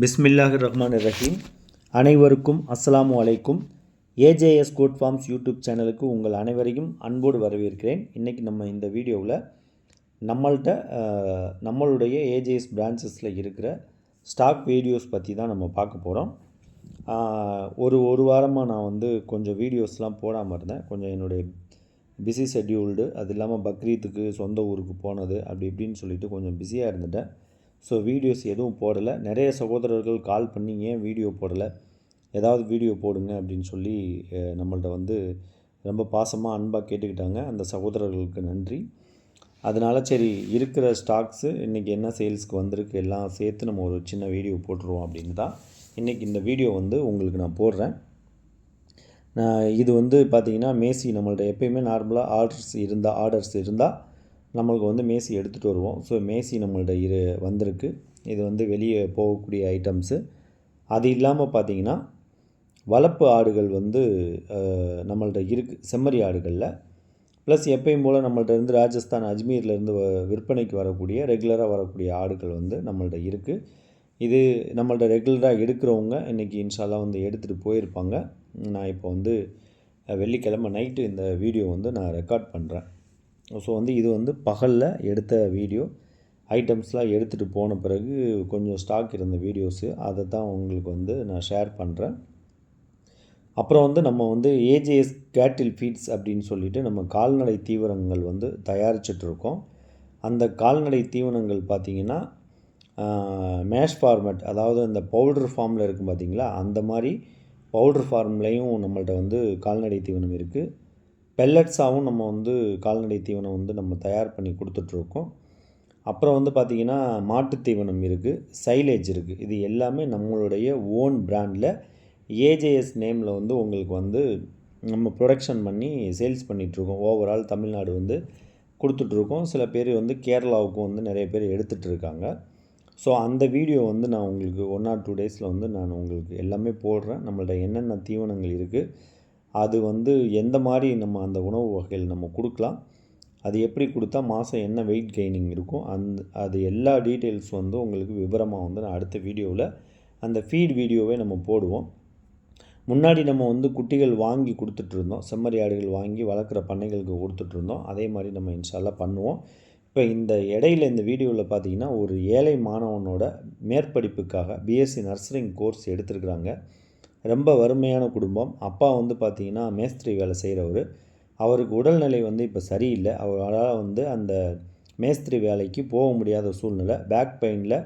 பிஸ்மில்லாஹ் ரஹ்மான் ரஹீம் அனைவருக்கும் அஸ்ஸலாமு அலைக்கும். ஏஜேஎஸ் கோட் ஃபார்ம்ஸ் யூடியூப் சேனலுக்கு உங்கள் அனைவரையும் அன்போடு வரவேற்கிறேன். இன்றைக்கி நம்ம இந்த வீடியோவில் நம்மள்கிட்ட நம்மளுடைய ஏஜேஎஸ் பிரான்ச்சஸில் இருக்கிற ஸ்டாக் வீடியோஸ் பற்றி தான் நம்ம பார்க்க போகிறோம் ஒரு ஒரு வாரமாக நான் வந்து கொஞ்சம் வீடியோஸ்லாம் போடாமல் இருந்தேன். கொஞ்சம் என்னுடைய பிஸி ஷெட்யூல்டு அது இல்லாமல் பக்ரீத்துக்கு சொந்த ஊருக்கு போனது அப்படி இப்படின்னு சொல்லிட்டு கொஞ்சம் பிஸியாக இருந்துட்டேன். ஸோ வீடியோஸ் எதுவும் போடலை. நிறைய சகோதரர்கள் கால் பண்ணி ஏன் வீடியோ போடலை? ஏதாவது வீடியோ போடுங்க அப்படின்னு சொல்லி நம்மள்ட்ட வந்து ரொம்ப பாசமாக அன்பாக கேட்டுக்கிட்டாங்க. அந்த சகோதரர்களுக்கு நன்றி. அதனால சரி இருக்கிற ஸ்டாக்ஸு இன்றைக்கி என்ன சேல்ஸ்க்கு வந்திருக்கு எல்லாம் சேர்த்து நம்ம ஒரு சின்ன வீடியோ போட்டுருவோம் அப்படின்னு தான் இன்றைக்கி இந்த வீடியோ வந்து உங்களுக்கு நான் போடுறேன். நான் இது வந்து பார்த்திங்கன்னா மேசி நம்மள்ட்ட எப்பயுமே நார்மலாக ஆர்டர்ஸ் இருந்தால் ஆர்டர்ஸ் இருந்தால் நம்மளுக்கு வந்து மேசி எடுத்துகிட்டு வருவோம். ஸோ மேசி நம்மள்ட்ட இரு வந்திருக்கு. இது வந்து வெளியே போகக்கூடிய ஐட்டம்ஸு அது இல்லாமல் பார்த்தீங்கன்னா வளர்ப்பு ஆடுகள் வந்து அஹ், நம்மள்ட்ட இருக்குது செம்மறி ஆடுகளில். ப்ளஸ் எப்பயும் போல் நம்மள்ட்ட இருந்து ராஜஸ்தான் அஜ்மீர்லேருந்து விற்பனைக்கு வரக்கூடிய ரெகுலராக வரக்கூடிய ஆடுகள் வந்து நம்மள்ட்ட இருக்குது இது நம்மள்ட்ட ரெகுலராக எடுக்கிறவங்க இன்றைக்கி இன்ஷால்லா வந்து எடுத்துகிட்டு போயிருப்பாங்க. நான் இப்போ வந்து வெள்ளிக்கிழமை நைட்டு இந்த வீடியோ வந்து நான் ரெக்கார்ட் பண்ணுறேன் ஸோ வந்து இது வந்து பகலில் எடுத்த வீடியோ. ஐட்டம்ஸ்லாம் எடுத்துகிட்டு போன பிறகு கொஞ்சம் ஸ்டாக் இருந்த வீடியோஸு அதை தான் உங்களுக்கு வந்து நான் ஷேர் பண்ணுறேன் அப்புறம் வந்து நம்ம வந்து ஏஜேஎஸ் கேட்டில் ஃபீட்ஸ் அப்படின்னு சொல்லிட்டு நம்ம கால்நடை தீவனங்கள் வந்து தயாரிச்சிட்ருக்கோம் அந்த கால்நடை தீவனங்கள் பார்த்திங்கன்னா மேஷ் ஃபார்மேட் அதாவது அந்த பவுடர் ஃபார்மில் இருக்கும் பார்த்தீங்களா? அந்த மாதிரி பவுடர் ஃபார்ம்லேயும் நம்மள்ட்ட வந்து கால்நடை தீவனம் இருக்குது பெல்லட்ஸாகவும் நம்ம வந்து கால்நடை தீவனம் வந்து நம்ம தயார் பண்ணி கொடுத்துட்ருக்கோம். அப்புறம் வந்து பார்த்திங்கன்னா மாட்டு தீவனம் இருக்குது சைலேஜ் இருக்குது இது எல்லாமே நம்மளுடைய ஓன் பிராண்டில் ஏஜேஎஸ் நேமில் வந்து உங்களுக்கு வந்து நம்ம ப்ரொடக்ஷன் பண்ணி சேல்ஸ் பண்ணிகிட்ருக்கோம் ஓவரால் தமிழ்நாடு வந்து கொடுத்துட்ருக்கோம். சில பேர் வந்து கேரளாவுக்கும் வந்து நிறைய பேர் எடுத்துகிட்டு இருக்காங்க ஸோ அந்த வீடியோ வந்து நான் உங்களுக்கு ஒன் ஆர் டூ டேஸில் வந்து நான் உங்களுக்கு எல்லாமே போடுறேன். நம்மள்ட்ட என்னென்ன தீவனங்கள் இருக்குது அது வந்து எந்த மாதிரி நம்ம அந்த உணவு வகைகள் நம்ம கொடுக்கலாம் அது எப்படி கொடுத்தா மாதம் என்ன வெயிட் கெய்னிங் இருக்கும் அந்த அது எல்லா டீட்டெயில்ஸ் வந்து உங்களுக்கு விவரமாக வந்து நான் அடுத்த வீடியோவில் அந்த ஃபீட் வீடியோவே நம்ம போடுவோம். முன்னாடி நம்ம வந்து குட்டிகள் வாங்கி கொடுத்துட்ருந்தோம் செம்மறி ஆடுகள் வாங்கி வளர்க்குற பண்ணைகளுக்கு கொடுத்துட்ருந்தோம் அதே மாதிரி நம்ம இன்ஷால்லாம் பண்ணுவோம். இப்போ இந்த இடையில இந்த வீடியோவில் பார்த்தீங்கன்னா ஒரு ஏழை மாணவனோட மேற்படிப்புக்காக பிஎஸ்சி நர்சரிங் கோர்ஸ் எடுத்துருக்குறாங்க. ரொம்ப வறுமையான குடும்பம். அப்பா வந்து பார்த்திங்கன்னா மேஸ்திரி வேலை செய்கிறவர் அவருக்கு உடல்நிலை வந்து இப்போ சரியில்லை. அவரால் வந்து அந்த மேஸ்திரி வேலைக்கு போக முடியாத சூழ்நிலை. பேக் பெயினில்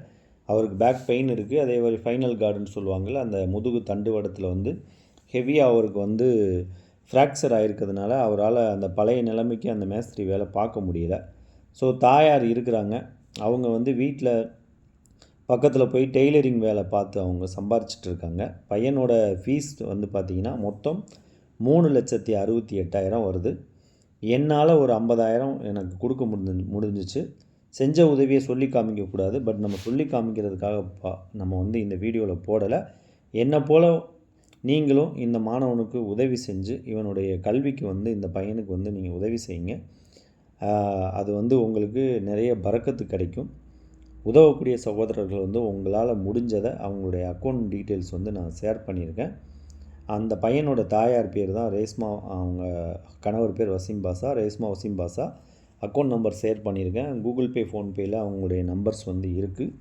அவருக்கு பேக் பெயின் இருக்குது அதே மாதிரி ஃபைனல் கார்டுன்னு சொல்லுவாங்கள்ல அந்த முதுகு தண்டுவடத்தில் வந்து ஹெவியாக அவருக்கு வந்து ஃப்ராக்சர் ஆகிருக்கிறதுனால அவரால் அந்த பழைய நிலைமைக்கு அந்த மேஸ்திரி வேலை பார்க்க முடியல. ஸோ தாயார் இருக்கிறாங்க. அவங்க வந்து வீட்டில் பக்கத்தில் போய் டெய்லரிங் வேலை பார்த்து அவங்க சம்பாரிச்சிட்டு இருக்காங்க. பையனோட ஃபீஸ் வந்து பார்த்திங்கன்னா மொத்தம் மூணு லட்சத்தி அறுபத்தி எட்டாயிரம் வருது. என்னால் ஒரு ஐம்பதாயிரம் எனக்கு கொடுக்க முடிஞ்சு முடிஞ்சிச்சு. செஞ்ச உதவியை சொல்லி காமிக்கக்கூடாது பட் நம்ம சொல்லி காமிக்கிறதுக்காக பா நம்ம வந்து இந்த வீடியோவில் போடலை. என்னை போல் நீங்களும் இந்த மாணவனுக்கு உதவி செஞ்சு இவனுடைய கல்விக்கு வந்து இந்த பையனுக்கு வந்து நீங்கள் உதவி செய்யுங்க. அது வந்து உங்களுக்கு நிறைய பறக்கத்து கிடைக்கும். உதவக்கூடிய சகோதரர்கள் வந்து உங்களால் முடிஞ்சதை அவங்களுடைய அக்கௌண்ட் டீட்டெயில்ஸ் வந்து நான் ஷேர் பண்ணியிருக்கேன். அந்த பையனோட தாயார் பேர் தான் ரேஸ்மா அவங்க கணவர் பேர் Waseem Basha Reshma Waseem Basha account number share பண்ணியிருக்கேன். கூகுள் பே ஃபோன்பேயில் அவங்களுடைய நம்பர்ஸ் வந்து இருக்குது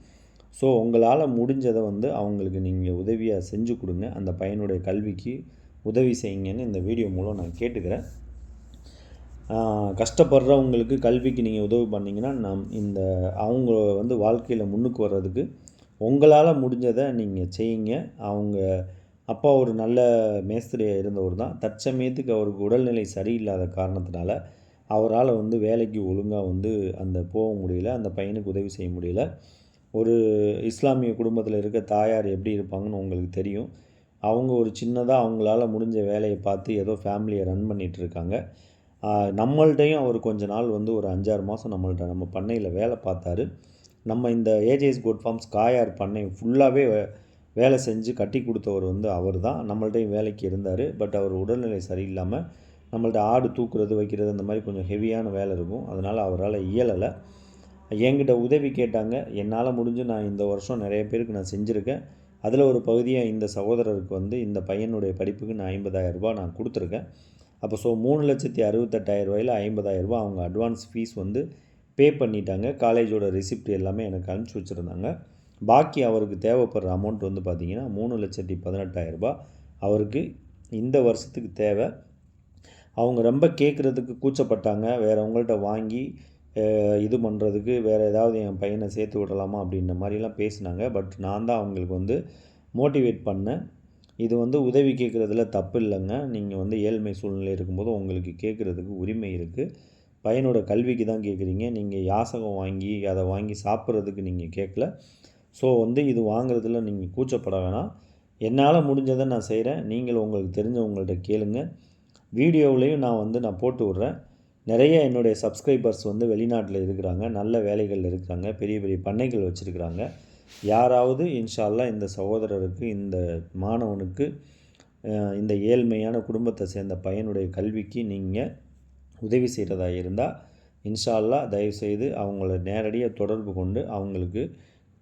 ஸோ உங்களால் முடிஞ்சதை வந்து அவங்களுக்கு நீங்கள் உதவியாக செஞ்சு கொடுங்க. அந்த பையனுடைய கல்விக்கு உதவி செய்யுங்கன்னு இந்த வீடியோ மூலம் நான் கேட்டுக்கிறேன். கஷ்டப்படுறவங்களுக்கு கல்விக்கு நீங்கள் உதவி பண்ணிங்கன்னா நம் இந்த அவங்க வந்து வாழ்க்கையில் முன்னுக்கு வர்றதுக்கு உங்களால் முடிஞ்சதை நீங்கள் செய்யுங்க. அவங்க அப்பா ஒரு நல்ல மேஸ்திரியாக இருந்தவர் தான். தற்சமயத்துக்கு அவருக்கு உடல்நிலை சரியில்லாத காரணத்தினால அவரால் வந்து வேலைக்கு ஒழுங்காக வந்து அந்த போக முடியல அந்த பையனுக்கு உதவி செய்ய முடியல. ஒரு இஸ்லாமிய குடும்பத்தில் இருக்க தாயார் எப்படி இருப்பாங்கன்னு உங்களுக்கு தெரியும். அவங்க ஒரு சின்னதாக அவங்களால முடிஞ்ச வேலையை பார்த்து ஏதோ ஃபேமிலியை ரன் பண்ணிகிட்ருக்காங்க நம்மள்டையும் அவர் கொஞ்ச நாள் வந்து ஒரு அஞ்சாறு மாதம் நம்மள்ட்ட நம்ம பண்ணையில் வேலை பார்த்தாரு. நம்ம இந்த ஏஜேஎஸ் கோட் ஃபார்ம்ஸ் காயார் பண்ணை ஃபுல்லாகவே வேலை செஞ்சு கட்டி கொடுத்தவர் வந்து அவர் தான் நம்மள்டையும் வேலைக்கு இருந்தார். பட் அவர் உடல்நிலை சரியில்லாமல் நம்மள்ட்ட ஆடு தூக்குறது வைக்கிறது அந்த மாதிரி கொஞ்சம் ஹெவியான வேலை இருக்கும். அதனால் அவரால் இயலலை. என்கிட்ட உதவி கேட்டாங்க. என்னால் முடிஞ்சு நான் இந்த வருஷம் நிறைய பேருக்கு நான் செஞ்சுருக்கேன். அதில் ஒரு பகுதியாக இந்த சகோதரருக்கு வந்து இந்த பையனுடைய படிப்புக்கு நான் ஐம்பதாயிரம் ரூபாய் நான் கொடுத்துருக்கேன். அப்போ ஸோ மூணு லட்சத்தி அறுபத்தெட்டாயிரம் ரூபாயில் ஐம்பதாயிரம் அவங்க அட்வான்ஸ் ஃபீஸ் வந்து பே பண்ணிட்டாங்க. காலேஜோட ரிசிப்ட் எல்லாமே எனக்கு அனுப்பிச்சி வச்சுருந்தாங்க. பாக்கி அவருக்கு தேவைப்படுற அமௌண்ட் வந்து பார்த்திங்கன்னா மூணு லட்சத்தி பதினெட்டாயிரம் அவருக்கு இந்த வருஷத்துக்கு தேவை. அவங்க ரொம்ப கேட்குறதுக்கு கூச்சப்பட்டாங்க. வேறவங்கள்ட்ட வாங்கி இது பண்ணுறதுக்கு வேறு ஏதாவது என் பையனை சேர்த்து விடலாமா அப்படின்ற மாதிரிலாம் பேசினாங்க. பட் நான் தான் அவங்களுக்கு வந்து மோட்டிவேட் பண்ணேன். இது வந்து உதவி கேட்குறதுல தப்பு இல்லைங்க. நீங்கள் வந்து ஏழ்மை சூழ்நிலை இருக்கும்போது உங்களுக்கு கேட்குறதுக்கு உரிமை இருக்குது பையனோட கல்விக்கு தான் கேட்குறீங்க. நீங்கள் யாசகம் வாங்கி அதை வாங்கி சாப்பிட்றதுக்கு நீங்கள் கேட்கல. ஸோ வந்து இது வாங்குறதுல நீங்கள் கூச்சப்பட வேணாம். என்னால் முடிஞ்சதை நான் செய்கிறேன் நீங்கள் உங்களுக்கு தெரிஞ்சவங்கள்ட்ட கேளுங்க. வீடியோவிலையும் நான் வந்து நான் போட்டு விட்றேன். நிறைய என்னுடைய சப்ஸ்கிரைபர்ஸ் வந்து வெளிநாட்டில் இருக்கிறாங்க. நல்ல வேலைகளில் இருக்கிறாங்க. பெரிய பெரிய பண்ணைகள் வச்சுருக்கிறாங்க. யாராவது இன்ஷால்லா இந்த சகோதரருக்கு இந்த மாணவனுக்கு இந்த ஏழ்மையான குடும்பத்தை சேர்ந்த பையனுடைய கல்விக்கு நீங்கள் உதவி செய்கிறதா இருந்தால் இன்ஷால்லா தயவுசெய்து அவங்கள நேரடியாக தொடர்பு கொண்டு அவங்களுக்கு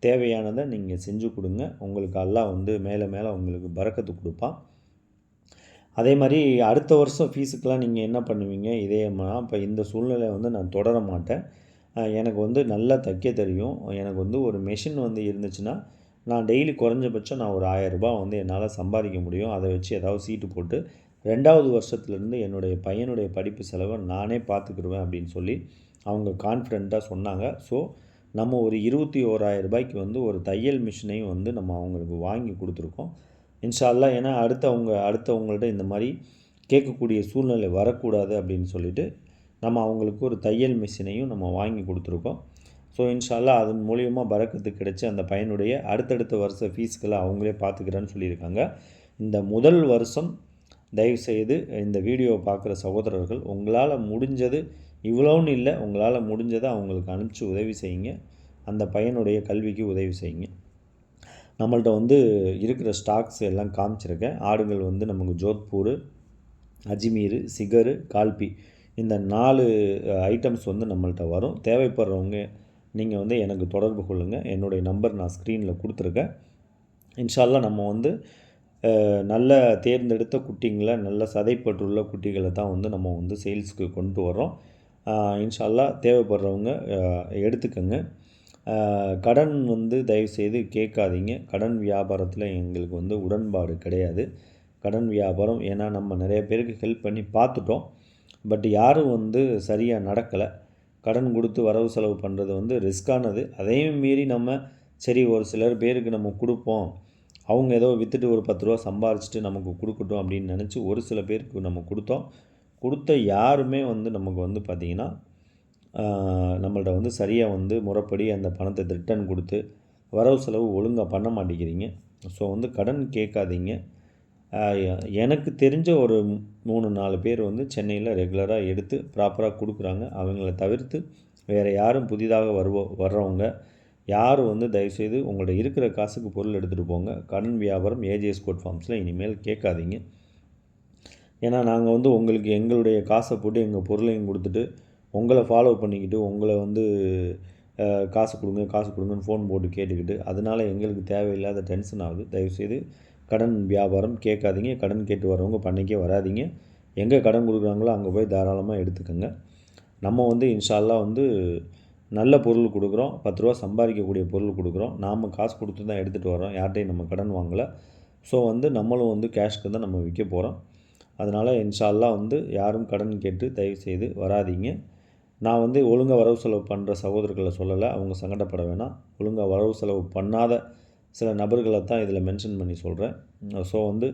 தேவையானதை நீங்கள் செஞ்சு கொடுங்க. உங்களுக்கு அல்லாஹ் வந்து மேலே மேலே உங்களுக்கு பறக்கத்து கொடுப்பான். அதே மாதிரி அடுத்த வருஷம் ஃபீஸுக்கெலாம் நீங்கள் என்ன பண்ணுவீங்க? இதே இப்போ இந்த சூழ்நிலை வந்து நான் தொடர மாட்டேன் எனக்கு வந்து நல்லா தைக்க தெரியும். எனக்கு வந்து ஒரு மெஷின் வந்து இருந்துச்சுன்னா நான் டெய்லி குறைஞ்சபட்சம் நான் ஒரு ஆயரரூபா வந்து என்னால் சம்பாதிக்க முடியும். அதை வச்சு ஏதாவது சீட்டு போட்டு ரெண்டாவது வருஷத்துலேருந்து என்னுடைய பையனுடைய படிப்பு செலவை நானே பார்த்துக்கிடுவேன் அப்படின்னு சொல்லி அவங்க கான்ஃபிடெண்ட்டாக சொன்னாங்க. ஸோ நம்ம ஒரு இருபத்தி ஓராயிரம் ரூபாய்க்கு வந்து ஒரு தையல் மிஷினையும் வந்து நம்ம அவங்களுக்கு வாங்கி கொடுத்துருக்கோம். இன்ஷால்லா ஏன்னா அடுத்தவங்க அடுத்தவங்கள்ட்ட இந்த மாதிரி கேட்கக்கூடிய சூழ்நிலை வரக்கூடாது அப்படின்னு சொல்லிட்டு நம்ம அவங்களுக்கு ஒரு தையல் மிஷினையும் நம்ம வாங்கி கொடுத்துருக்கோம். ஸோ இன்ஷால்லா அதன் மூலியமாக பறக்கத்து கிடைச்சி அந்த பையனுடைய அடுத்தடுத்த வருஷ ஃபீஸ்களை அவங்களே பார்த்துக்கிறேன்னு சொல்லியிருக்காங்க. இந்த முதல் வருஷம் தயவுசெய்து இந்த வீடியோவை பார்க்குற சகோதரர்கள் உங்களால் முடிஞ்சது இவ்வளோன்னு இல்லை உங்களால் முடிஞ்சதை அவங்களுக்கு அனுப்பிச்சி உதவி செய்யுங்க. அந்த பையனுடைய கல்விக்கு உதவி செய்யுங்க. நம்மள்ட்ட வந்து இருக்கிற ஸ்டாக்ஸ் எல்லாம் காமிச்சிருக்கேன். ஆடுகள் வந்து நமக்கு ஜோத்பூர் அஜ்மீர் சிகரு கால்பி இந்த நாலு ஐட்டம்ஸ் வந்து நம்மள்ட்ட வரும். தேவைப்படுறவங்க நீங்கள் வந்து எனக்கு தொடர்பு கொள்ளுங்கள் என்னுடைய நம்பர் நான் ஸ்க்ரீனில் கொடுத்துருக்கேன். இன்ஷால்லா நம்ம வந்து நல்ல தேர்ந்தெடுத்த குட்டிங்களை நல்ல சதைப்பட்டுள்ள குட்டிகளை தான் வந்து நம்ம வந்து சேல்ஸுக்கு கொண்டு வரோம் இன்ஷால்லா தேவைப்படுறவங்க எடுத்துக்கோங்க. கடன் வந்து தயவுசெய்து கேட்காதீங்க. கடன் வியாபாரத்தில் எங்களுக்கு வந்து உடன்பாடு கிடையாது. கடன் வியாபாரம் ஏன்னா நம்ம நிறைய பேருக்கு ஹெல்ப் பண்ணி பார்த்துட்டோம். பட் யாரும் வந்து சரியாக நடக்கலை. கடன் கொடுத்து வரவு செலவு பண்ணுறது வந்து ரிஸ்க்கானது அதையும் மீறி நம்ம சரி ஒரு சிலர் பேருக்கு நம்ம கொடுப்போம். அவங்க ஏதோ விற்றுட்டு ஒரு பத்து ரூபா சம்பாரிச்சிட்டு நமக்கு கொடுக்கட்டும் அப்படின்னு நினச்சி ஒரு சில பேருக்கு நம்ம கொடுத்தோம். கொடுத்த யாருமே வந்து நமக்கு வந்து பார்த்திங்கன்னா நம்மள்ட்ட வந்து சரியாக வந்து முறைப்படி அந்த பணத்தை ரிட்டர்ன் கொடுத்து வரவு செலவு ஒழுங்காக பண்ண மாட்டேங்கிறீங்க. ஸோ வந்து கடன் கேட்காதீங்க. எனக்கு தெரிஞ்ச ஒரு மூணு நாலு பேர் வந்து சென்னையில் ரெகுலராக எடுத்து ப்ராப்பராக கொடுக்குறாங்க. அவங்கள தவிர்த்து வேறு யாரும் புதிதாக வருவோ வர்றவங்க யாரும் வந்து தயவுசெய்து உங்கள்கிட்ட இருக்கிற காசுக்கு பொருள் எடுத்துகிட்டு போங்க. கடன் வியாபாரம் ஏஜிஎஸ் கோட் ஃபார்ம்ஸில் இனிமேல் கேட்காதீங்க. ஏன்னா நாங்கள் வந்து உங்களுக்கு எங்களுடைய காசை போட்டு எங்கள் பொருளையும் கொடுத்துட்டு உங்களை ஃபாலோ பண்ணிக்கிட்டு உங்களை வந்து காசு கொடுங்க காசு கொடுங்கன்னு ஃபோன் போட்டு கேட்டுக்கிட்டு அதனால் எங்களுக்கு தேவையில்லாத டென்ஷன் ஆகுது. தயவுசெய்து கடன் வியாபாரம் கேட்காதீங்க. கடன் கேட்டு வரவங்க பண்ணைக்கே வராதீங்க. எங்கே கடன் கொடுக்குறாங்களோ அங்கே போய் தாராளமாக எடுத்துக்கோங்க. நம்ம வந்து இன்ஷால்லா வந்து நல்ல பொருள் கொடுக்குறோம். பத்து ரூபா சம்பாதிக்கக்கூடிய பொருள் கொடுக்குறோம். நாம் காசு கொடுத்து தான் எடுத்துகிட்டு வரோம் யார்கிட்டையும் நம்ம கடன் வாங்கலை. ஸோ வந்து நம்மளும் வந்து கேஷ்க்கு தான் நம்ம விற்க போகிறோம் அதனால் இன்ஷால்லா வந்து யாரும் கடன் கேட்டு தயவு செய்து வராதீங்க. நான் வந்து ஒழுங்காக வரவு செலவு பண்ணுற சகோதரர்களை சொல்லலை. அவங்க சங்கடப்பட வேணாம். ஒழுங்காக வரவு செலவு பண்ணாத சில நபர்களை தான் இதில் மென்ஷன் பண்ணி சொல்கிறேன். ஸோ வந்து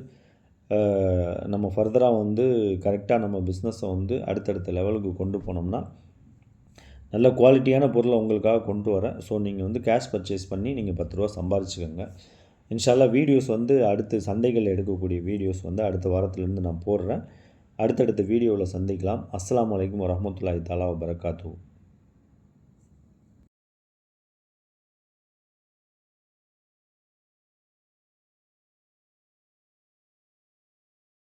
நம்ம ஃபர்தராக வந்து கரெக்டாக நம்ம பிஸ்னஸை வந்து அடுத்தடுத்த லெவலுக்கு கொண்டு போனோம்னா நல்ல குவாலிட்டியான பொருளை உங்களுக்காக கொண்டு வரேன். ஸோ நீங்கள் வந்து கேஷ் பர்ச்சேஸ் பண்ணி நீங்கள் பத்து ரூபா சம்பாரிச்சுக்கோங்க. இன்ஷால்லா வீடியோஸ் வந்து அடுத்து சந்தைகள் எடுக்கக்கூடிய வீடியோஸ் வந்து அடுத்த வாரத்துலேருந்து நான் போடுறேன். அடுத்தடுத்த வீடியோவில் சந்திக்கலாம். அஸ்லாம் வலைக்கம் வரமத்துல்லாஹி தாலா வரகாத்தூ